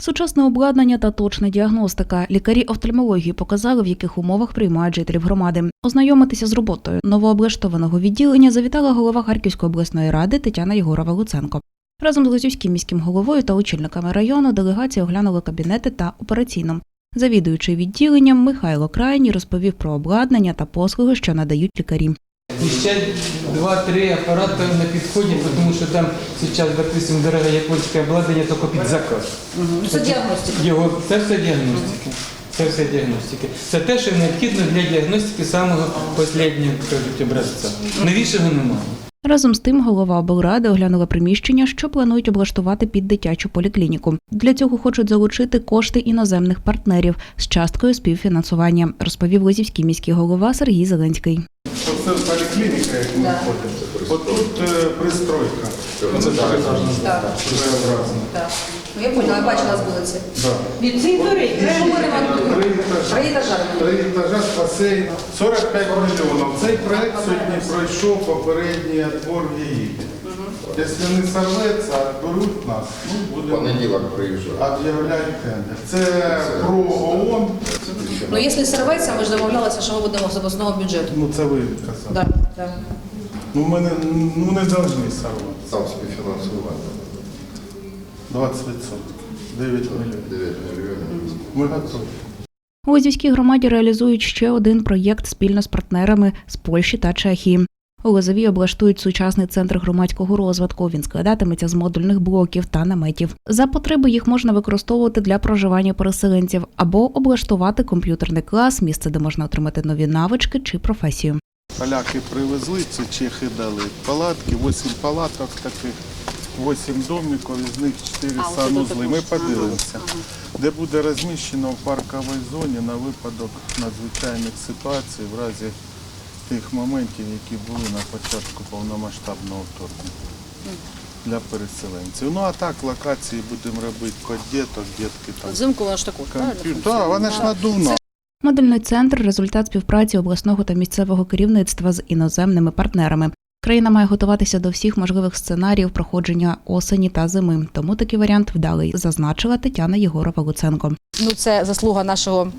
Сучасне обладнання та точна діагностика. Лікарі офтальмології показали, в яких умовах приймають жителів громади. Ознайомитися з роботою новооблаштованого відділення завітала голова Харківської обласної ради Тетяна Єгорова Луценко. Разом з Лозівським міським головою та очільниками району делегація оглянула кабінети та операційну. Завідуючий відділенням Михайло Крайній розповів про обладнання та послуги, що надають лікарі. І ще два-три апарати на підході, тому що там зараз, допустим, дороге японське обладнання тільки під заказ. Це діагностика. Його це все діагностики. Це все діагностики. Це те, що необхідно для діагностики самого останнього кажуть, образця. Новішого немає. Разом з тим, голова облради оглянула приміщення, що планують облаштувати під дитячу поліклініку. Для цього хочуть залучити кошти іноземних партнерів з часткою співфінансування, розповів Лозівський міський голова Сергій Зеленський. Оце поліклініка, як ми входимо. От тут е, пристройка. Це Так. Своєобразна. Так. Ну, я поняла, я бачила з вулиці. Да. Ми ремонтуємо? Три етажа. Три етажа Три етажа з басейном. 45 мільйонів. Цей проект сьогодні пройшов попередній отбор в Якщо не сорветься, беруть нас, ну, будемо Понеділок приїжджав. об'являти тендер. Це про Ну, якщо сорветься, ми ж домовлялися, що ми будемо з обласного бюджету. ну це ви казали. Так, так. Ну, ми не, ну, не повинні сорвати. Сам співфінансування. 20%. 9 мільйонів. 9 мільйонів. Ми готові. У Лозівській громаді реалізують ще один проєкт спільно з партнерами з Польщі та Чехії. У Лозові облаштують сучасний центр громадського розвитку. Він складатиметься з модульних блоків та наметів. За потреби їх можна використовувати для проживання переселенців або облаштувати комп'ютерний клас, місце, де можна отримати нові навички чи професію. Поляки привезли, це чехи дали палатки, 8 палаток таких, 8 домиків, із них 4 санузли. Ми подивимося, де буде розміщено в парковій зоні на випадок надзвичайних ситуацій в разі тих моментів, які були на початку повномасштабного вторгнення для переселенців. Ну а так локації будемо робити код діток, дітки там. Взимку воно ж таку, правильно? Так, вона ж надувна. Модульний центр результат співпраці обласного та місцевого керівництва з іноземними партнерами. Країна має готуватися до всіх можливих сценаріїв проходження осені та зими. Тому такий варіант вдалий, зазначила Тетяна Єгорова Луценко. Ну, це заслуга нашого.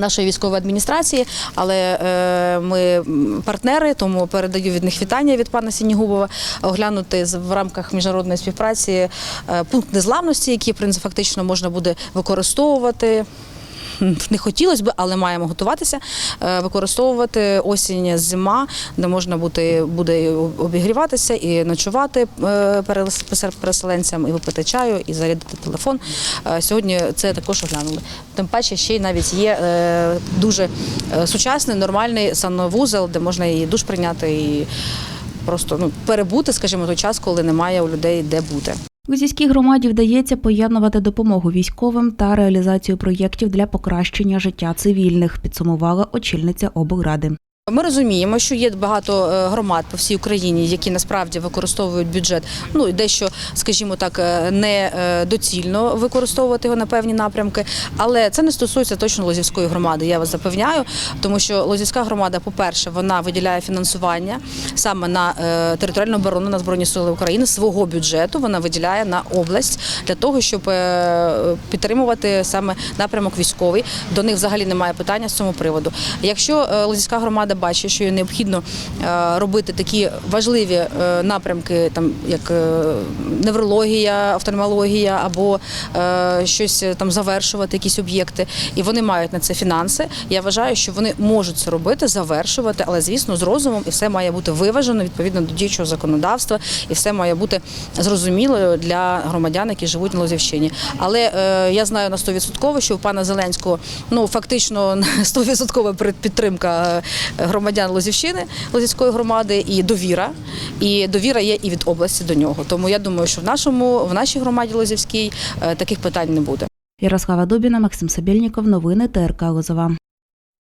Нашої військової адміністрації, але е, ми партнери, тому передаю від них вітання від пана Сінігубова оглянути в рамках міжнародної співпраці е, пункт незламності, який фактично можна буде використовувати. Не хотілося б, але маємо готуватися, е, використовувати осінь, зима, де можна бути, буде обігріватися і ночувати е, переселенцям, і випити чаю, і зарядити телефон. Е, Сьогодні це також оглянули. Тим паче ще й навіть є дуже сучасний, нормальний санвузел, де можна і душ прийняти, і просто ну, перебути, скажімо, той час, коли немає у людей де бути. Лозівській громаді вдається поєднувати допомогу військовим та реалізацію проєктів для покращення життя цивільних, підсумувала очільниця облради. Ми розуміємо, що є багато е, громад по всій Україні, які насправді використовують бюджет, ну і дещо, скажімо так, е, не е, доцільно використовувати його на певні напрямки. Але це не стосується точно Лозівської громади. Я вас запевняю, тому що Лозівська громада, по-перше, вона виділяє фінансування саме на територіальну оборону на збройні сили України свого бюджету. Вона виділяє на область для того, щоб підтримувати саме напрямок військовий. До них взагалі немає питання з цього приводу. Якщо Лозівська громада бачить, що необхідно е, робити такі важливі е, напрямки, там як е, неврологія, офтальмологія або щось там завершувати, якісь об'єкти, і вони мають на це фінанси. Я вважаю, що вони можуть це робити, завершувати, але звісно з розумом, і все має бути виважено відповідно до діючого законодавства, і все має бути зрозуміло для громадян, які живуть на Лозівщині. Але я знаю на 100%, що у пана Зеленського ну фактично 100% підтримка громадян Лозівщини, Лозівської громади і довіра. І довіра є і від області до нього. Тому я думаю, що в нашому в нашій громаді Лозівській е, таких питань не буде. Ярослава Дубіна, Максим Сабільніков, Новини ТРК Лозова.